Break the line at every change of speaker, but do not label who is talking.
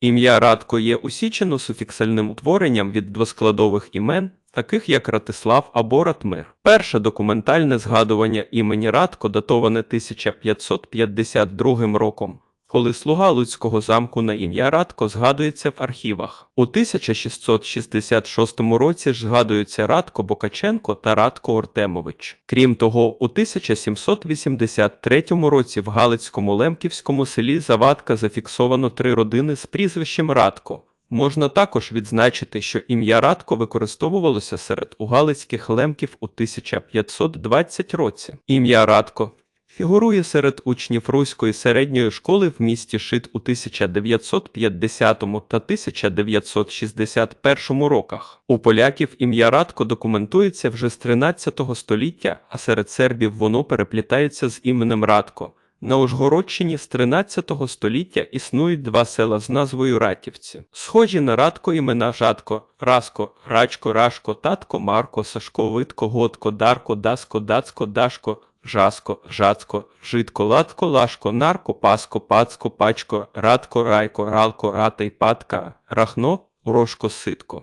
Ім'я Радко є усічено суфіксальним утворенням від двоскладових імен, таких як Ратислав або Ратмир. Перше документальне згадування імені Радко датоване 1552 роком, коли слуга Луцького замку на ім'я Радко згадується в архівах. У 1666 році ж згадуються Радко Бокаченко та Радко Ортемович. Крім того, у 1783 році в Галицькому Лемківському селі Завадка зафіксовано три родини з прізвищем Радко. Можна також відзначити, що ім'я Радко використовувалося серед угалицьких лемків у 1520 році. Ім'я Радко фігурує серед учнів Руської середньої школи в місті Шит у 1950 та 1961 роках. У поляків ім'я Радко документується вже з 13 століття, а серед сербів воно переплітається з іменем Радко. На Ужгородщині з 13 століття існують два села з назвою Ратівці. Схожі на Радко імена Жадко, Раско, Рачко, Рашко, Татко, Марко, Сашко, Витко, Годко, Дарко, Даско, Дацко, Дашко, Жаско, Жацко, Житко, Латко, Лашко, Нарко, Паско, Пацко, Пачко, Радко, Райко, Ралко, Рата й Патка, Рахно, Урошко, Ситко.